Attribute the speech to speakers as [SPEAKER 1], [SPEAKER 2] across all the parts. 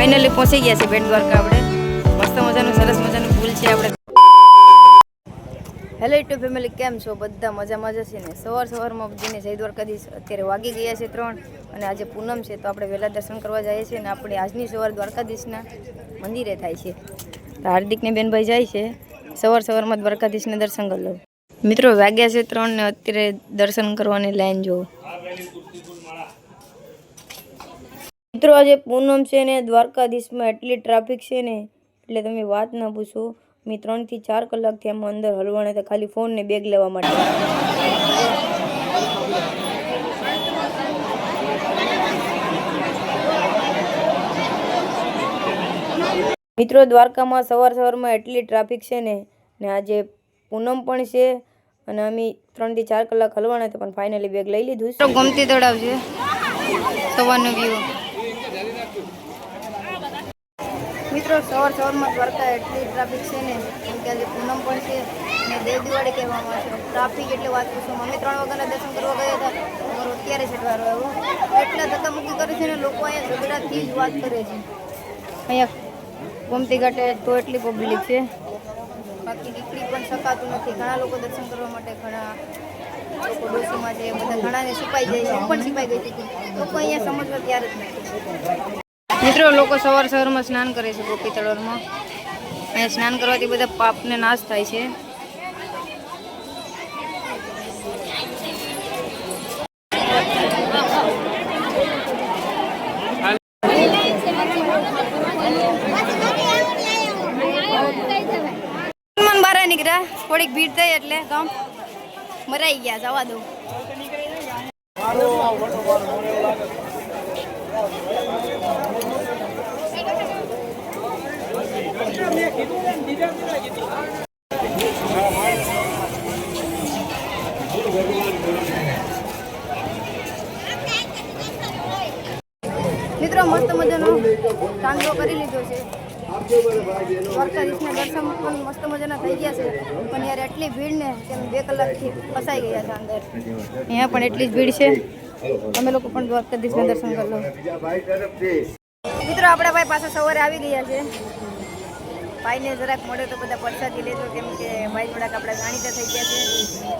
[SPEAKER 1] Finally પહોંચી ગયા છે બેટ દ્વારકા આપણે. મસ્ત મજાનું, સરસ મજાનું ફૂલ છે આપણે. હેલો યુટ્યુબ ફેમિલી કેમ છો? બધા મજામાં મજા છે ને? સવાર સવારમાં જઈને જય દ્વારકાધીશ. અત્યારે વાગી ગયા છે ત્રણ અને આજે પૂનમ છે, તો આપણે વહેલા દર્શન કરવા જઈએ છીએ અને આપણે આજની સવાર દ્વારકાધીશના મંદિરે થાય છે. તો હાર્દિકને બેનભાઈ જાય છે. સવાર સવારમાં દ્વારકાધીશને દર્શન કરી લો. મિત્રો, વાગ્યા છે ત્રણ ને અત્યારે દર્શન કરવાની લાઈન જોવો મિત્રો, આજે પૂનમ છે ને દ્વારકાધીશમાં એટલી ટ્રાફિક છે ને, એટલે તમે વાત ના પૂછો. મેં ત્રણથી ચાર કલાકથી આમાં અંદર હલવાના હતા, ખાલી ફોન ને બેગ લેવા માટે. મિત્રો, દ્વારકામાં સવાર સવારમાં એટલી ટ્રાફિક છે ને ને આજે પૂનમ પણ છે, અને અમે ત્રણથી ચાર કલાક હલવાના હતા, પણ ફાઇનલી બેગ લઈ લીધું ગમતી તળાવ છે. સવારનો વ્યૂ. મિત્રો, સવાર સવારમાં દ્વારકા એટલી ટ્રાફિક છે ને કેમ કે આજે પૂનમ પણ છે અને દેવ દિવાળી કહેવામાં આવશે ટ્રાફિક એટલે વાત પૂછો, અમે ત્રણ વાગ્યાના દર્શન કરવા ગયા હતા, અમારો અત્યારે છઠવારો આવ્યો. એટલા ધક્કામુક્કી કરે છે ને, લોકો અહીંયા ઝઘડાથી જ વાત કરે છે. અહીંયા ગોમતી ઘાટે તો એટલી પબ્લિક છે. બાકી નીકળી પણ શકાતું નથી. ઘણા લોકો દર્શન કરવા માટે ઘણા લોકો ડોસીમાં છે બધા ઘણાને છુપાઈ જાય છે પણ છુપાઈ ગઈ હતી. લોકો અહીંયા સમજવા ત્યારે જ નથી. મિત્રો, લોકો સવાર સવારમાં સ્નાન કરે છે ગોપી તળવરમાં અહીંયા સ્નાન કરવાથી બધા પાપને નાશ થાય છે. નીકળ્યા. થોડીક ભીડ થઈ એટલે ગામ મરાઈ ગયા, જવા દો મિત્રો, મસ્ત મજાનો કાંદો કરી લીધો છે. દ્વારકાધીશના દર્શન પણ મસ્ત મજાના થઈ ગયા છે. પણ યાર એટલી ભીડ ને અમે બે કલાકથી ફસાઈ ગયા છે અંદર. અહીંયા પણ એટલી જ ભીડ છે. અમે લોકો પણ દ્વારકાધીશના દર્શન કરી લો. મિત્રો, આપણા ભાઈ પાસે સવારે આવી ગયા છે. ભાઈને જરાક મળે તો બધા પરસાદી લેજો, કેમ કે ભાઈ થોડાક આપણે જાણીતા થઈ ગયા છે.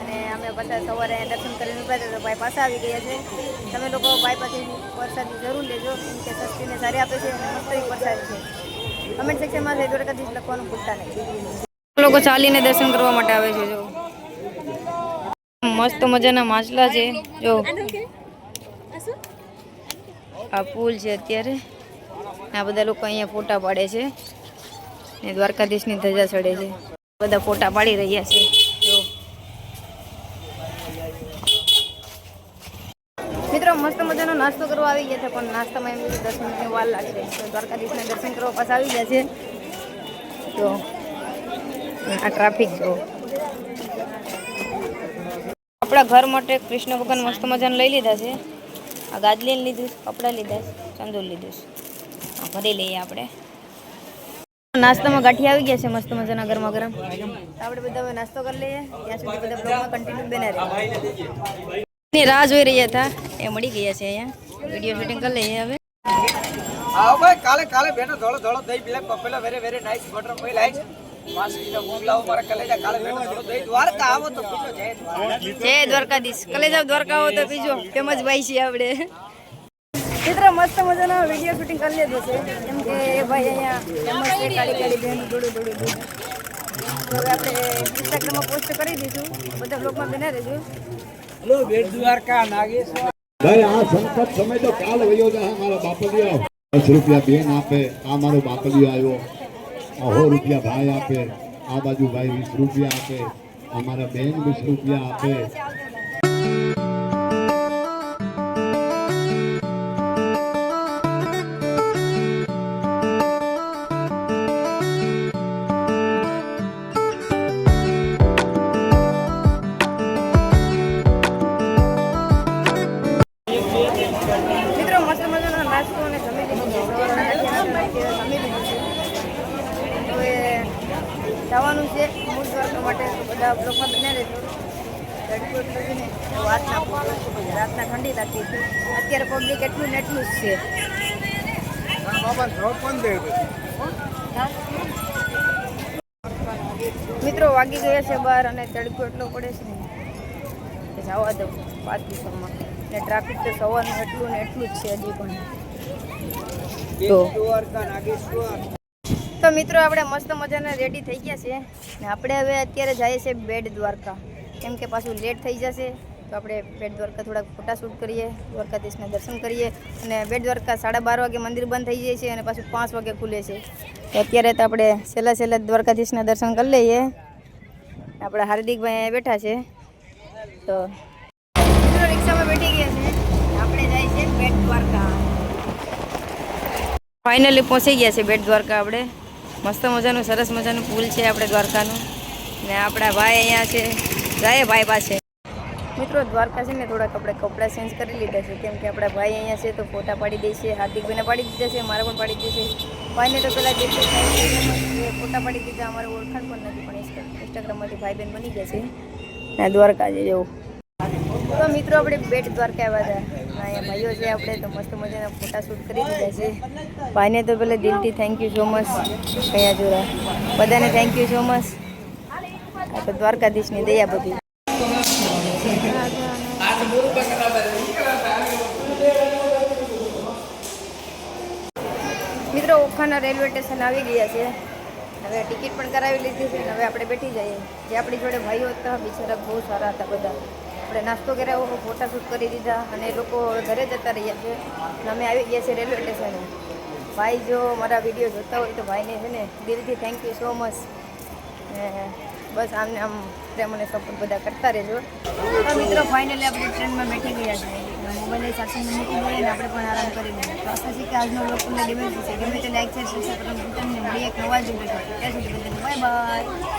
[SPEAKER 1] અને અમે બધા સવારે દર્શન કરીને ઊભા તો ભાઈ પાછા આવી ગયા છે. તમે લોકો ભાઈ પાસેથી પરસાદી જરૂર લેજો, કેમ કે સસ્તીને સારી આપે છે અને મસ્ત પરસાદી છે. કમેન્ટ સેક્શનમાં જય દ્વારકાધીશ લખવાનું ભૂલતા નહીં. લોકો ચાલીને દર્શન કરવા માટે આવે છે, જો. મસ્ત મજાના માછલા છે, જો. આ પુલ છે અત્યારે. આ બધા લોકો અહીંયા ફોટા પાડે છે. ને દ્વારકાધીશની ધજા ચડે છે. બધા ફોટા પાડી રહ્યા છે. જો. મિત્રો, મસ્ત મજાનો નાસ્તો કરવા આવી ગયા છે, પણ નાસ્તામાં એમ કીધું દસ મિનિટની વાર લાગશે. તો દ્વારકાધીશને દર્શન કરવા પાછા આવી ગયા છે. તો આ ટ્રાફિક, જો. આપણા ઘર માટે કૃષ્ણ ભગવાન મસ્ત મજાનું લઈ લીધા છે. આ ગાજલીને લીધું કપડાં લીધા છે, ચંદુર લીધું છે. ભરી લઈએ આપણે. નાસ્તામાં ગાંઠી આવી ગયા છે મસ્ત મજાના ગરમા ગરમ. આપણે બધા હવે નાસ્તો કરી લઈએ. ત્યાં સુધી બધા બ્લોગમાં કન્ટિન્યુ બને રહે. ની રાહ જોઈ રહ્યા હતા. એ મળી ગયા છે અહીંયા. વીડિયો શૂટિંગ કરી લઈએ હવે.
[SPEAKER 2] આવો ભાઈ કાલે કાલે બેનો ધોળો ધોળો દહીં પીલા પપેલા વેરે વેરે નાઈસ બટર ઓઇલ આઈ છે. ભૂખ લાવો મારા કલેજા કાલે બેઠો ધોળો દહીં દ્વારકા આવો તો પૂછો જય દ્વારકા.
[SPEAKER 1] દ્વારકાધીશ. કલેજા દ્વારકા આવો તો બીજો ફેમસ ભાઈ છે આપણે. ચિત્ર મસ્ત મજાનો વીડિયો શૂટિંગ કરી લીધો છે. કેમ કે એ ભાઈ અહીંયા ફેમસ છે કાળી કાળી બેન દોડું દોડું દોડું. તો આપણે ઇન્સ્ટાગ્રામમાં પોસ્ટ કરી દઈશું બધા બ્લોગમાં બના રહેજો.
[SPEAKER 2] હેલો બેટ દ્વારકા નાગેશ્વર.
[SPEAKER 3] ભાઈ આ સંકટ સમય તો કાલ વયો જાય મારા બાપલિયો. દસ રૂપિયા બેન આપે આ મારો બાપલિયો આવ્યો. અહો રૂપિયા ભાઈ આપે આ બાજુ ભાઈ વીસ રૂપિયા આપે અમારા બેન વીસ રૂપિયા આપે.
[SPEAKER 1] જવાનું છે. મૂળ દ્વારકા માટે બધા બ્લોકમાં બને રહેજો. તડકો એટલો છે ને તો વાત ના પૂછો. રાતના ઠંડી લાગતી હતી. અત્યારે પબ્લિક એટલું ને એટલું જ છે. મિત્રો વાગી ગયા છે બહાર અને તડકો એટલો પડે છે ને. જવા દઉં પાંચ દિવસમાં. ને ટ્રાફિક તો સવારનું એટલું ને એટલું જ છે હજી પણ. તો તો મિત્રો, આપણે મસ્ત મજાના રેડી થઈ ગયા છે ને આપણે હવે અત્યારે જઈએ છીએ બેડ દ્વારકા. કેમ કે પાછું લેટ થઈ જશે, તો આપણે બેટ દ્વારકા થોડાક ફોટા શૂટ કરીએ દ્વારકાધીશના દર્શન કરીએ. અને બેટ દ્વારકા સાડા બાર વાગે મંદિર બંધ થઈ જાય છે અને પાછું પાંચ વાગે ખુલે છે. તો અત્યારે તો આપણે છેલ્લા છેલ્લા દ્વારકાધીશના દર્શન કરી લઈએ. આપણા હાર્દિકભાઈ બેઠા છે. તો રિક્ષામાં બેઠી ગયા છે. આપણે જાય છે બેટ દ્વારકા. ફાઇનલી પહોંચી ગયા છે બેટ દ્વારકા આપણે. મસ્ત મજાનું, સરસ મજાનું પુલ છે આપણે દ્વારકાનું. ને આપણા ભાઈ અહીંયા છે. જાય ભાઈ પાસે. મિત્રો, દ્વારકા છે ને થોડાક આપણે કપડાં ચેન્જ કરી લીધા છે. કેમ કે આપણા ભાઈ અહીંયા છે તો ફોટા પાડી દે હાર્દિકભાઈને પાડી દીધા છે, મારા પણ પાડી છે. ભાઈને તો પહેલાં જે ફોટા પાડી દીધા. અમારે ઓળખાણ પણ નથી, પણ ઇન્સ્ટા- ઇન્સ્ટાગ્રામમાંથી ભાઈ બહેન બની ગયા છે. ને દ્વારકા છે જેવું તો મિત્રો, આપણે બેટ દ્વારકા આવ્યા હતા. અહીંયા ભાઈઓ છે આપણે, તો મસ્ત મજાના ફોટા શૂટ કરી દીધા છે. ભાઈને તો પેલા દિલથી થેન્ક યુ સો મચ કયા જોરા બધાને થેન્ક યુ સો મચ આ તો દ્વારકાધીશની દયા બધી. મિત્રો, ઓખાના રેલવે સ્ટેશન આવી ગયા છે. હવે ટિકિટ પણ કરાવી લીધી છે અને હવે આપણે બેઠી જઈએ. જે આપણી જોડે ભાઈઓ હતા, બિચારા બહુ સારા હતા બધા. આપણે નાસ્તો કરાવ્યો ફોટા શૂટ કરી દીધા અને લોકો ઘરે જતા રહ્યા છે અને અમે આવી ગયા છે રેલવે સ્ટેશને. ભાઈ જો મારા વીડિયો જોતા હોય તો ભાઈને છે ને દિલથી થેન્ક યુ સો મચ બસ આમને આમ પ્રેમ અને સપોર્ટ બધા કરતા રહેજો. તો મિત્રો ફાઇનલી આપણે ટ્રેનમાં બેઠી ગયા છીએ. મોબાઈલની સાથે મૂકી દઈએ ને આપણે પણ આરામ કરી દઈએ તો આશા છે કે આજનો લોકો તમને ગમે છે ગમે તે લાઈક છે સબસ્ક્રાઈબ કરવાનું મળીએ એક નવા જ વીડિયો ત્યાં સુધી બાય બાય